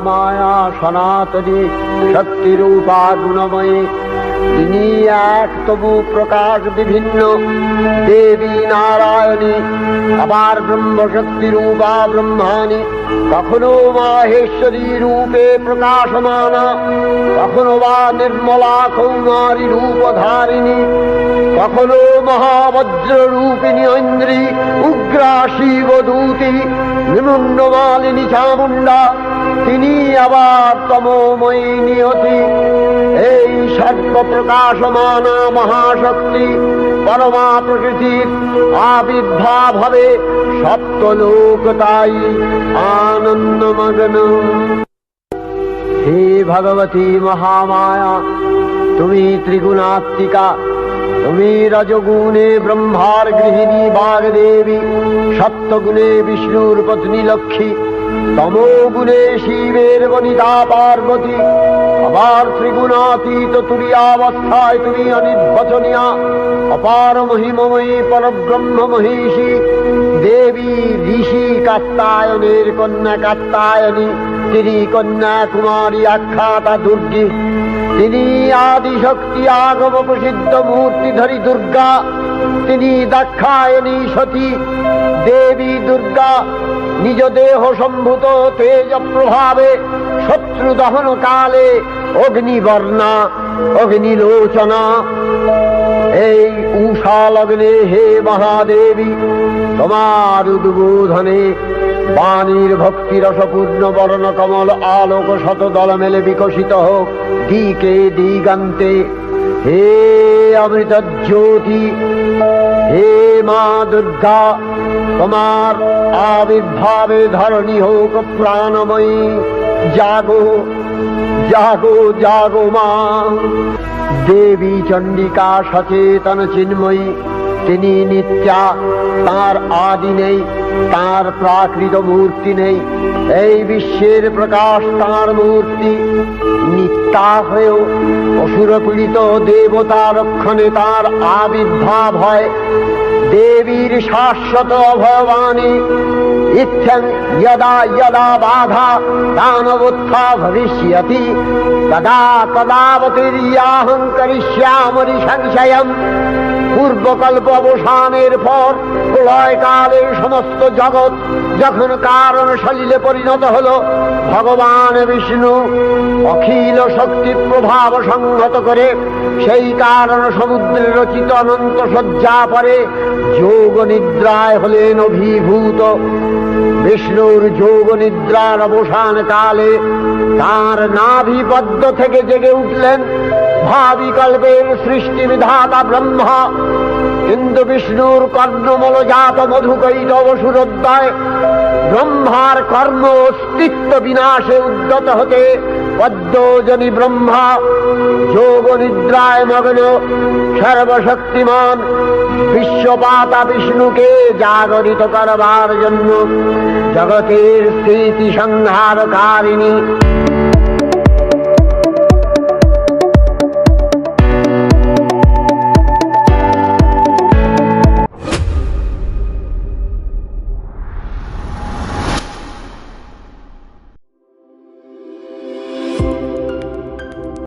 মহামায়া সনাতনে শক্তিরূপা গুণময়ী তিনি এক তবু প্রকাশ বিভিন্ন। দেবী নারায়ণী, আবার ব্রহ্মশক্তি রূপা ব্রহ্মাণী। কখনো মাহেশ্বরী রূপে প্রকাশমানা, কখনো বা নির্মলা কৌমারী রূপধারিণী, কখনো মহাবজ্র রূপিণী ঐন্দ্রী, উগ্রা শিবদূতি নিমুন্নমালিনী চামুণ্ডা তিনি আবার তমোময়ী নিয়তি প্রকাশমানা মহাশক্তি পরমা প্রকৃতির আবির্ভাব সপ্তলোক তাই আনন্দমগ্ন। হে ভগবতী মহামায়া, তুমি ত্রিগুণাত্মিকা, তুমি রজগুণে ব্রহ্মার গৃহিণী বাগদেবী, সপ্তগুণে বিষ্ণুর পত্নী লক্ষ্মী তমোগুণে শিবের বনিতা পার্বতী, আবার ত্রিগুণাতীত তুরিয়াবস্থায় তুমি অনির্বচনীয়া, অপার মহিমময়ী পরব্রহ্ম মহিষী, দেবী ঋষি কাত্তায়নের কন্যা কাত্তায়নী তিনি কন্যা কুমারী আখ্যাতা দুর্গী, তিনি আদি শক্তি আগম প্রসিদ্ধ মূর্তিধরী দুর্গা, তিনি দাক্ষায়ণী সতী, দেবী দুর্গা নিজ দেহ সম্ভূত তেজ প্রভাবে শত্রু দহন কালে অগ্নিবর্ণা অগ্নিলোচনা এই উষা লগ্নে হে মহাদেবী, তোমার উদ্বোধনে বাণীর ভক্তি রসপূর্ণ বর্ণ কমল আলোক শত দল মেলে বিকশিত হোক দিকে দিগান্তে হে অমৃত জ্যোতি, হে মা দুর্গা তোমার আবির্ভাবে ধরণী হোক প্রাণময়ী। জাগো জাগো জাগো মা। দেবী চণ্ডিকা সচেতন চিন্ময়ী, তিনি নিত্যা, তার আদি নেই, তার প্রাকৃত মূর্তি নেই। এই বিশ্বের প্রকাশ তার মূর্তি। নিত্যা হয়েও অসুর পীড়িত দেবতা রক্ষণে তার আবির্ভাব হয়। দেবীর শাশ্বত ভবানী ইচ্ছন যদা যদা বাধা দানবোত্থা ভবিষ্যতি। তদা তদাবতীর্যাহং করিষ্যামরি সংশয়ম। পূর্বকল্প অবসানের পর প্রলয়কালে সমস্ত জগৎ যখন কারণ সলিলে পরিণত হল, ভগবান বিষ্ণু অখিল শক্তি প্রভাব সংহত করে সেই কারণ সমুদ্রে রচিত অনন্ত শয্যা পরে যোগ নিদ্রায় হলেন অভিভূত। বিষ্ণুর যোগ নিদ্রার অবসান কালে তার নাভিপদ্ম থেকে জেগে উঠলেন। ভাবি কল্পের সৃষ্টি বিধাতা ব্রহ্মা। কিন্তু বিষ্ণুর কর্ণমলজাত মধুকৈত অসুরোদ্দয় ব্রহ্মার কর্ম অস্তিত্ব বিনাশে উদ্যত হতে পদ্মজনী ব্রহ্মা যোগ নিদ্রায় মগ্ন সর্বশক্তিমান বিশ্বপাতা বিষ্ণুকে জাগরিত করবার জন্য জগতের স্থিতি সংহারকারিণী।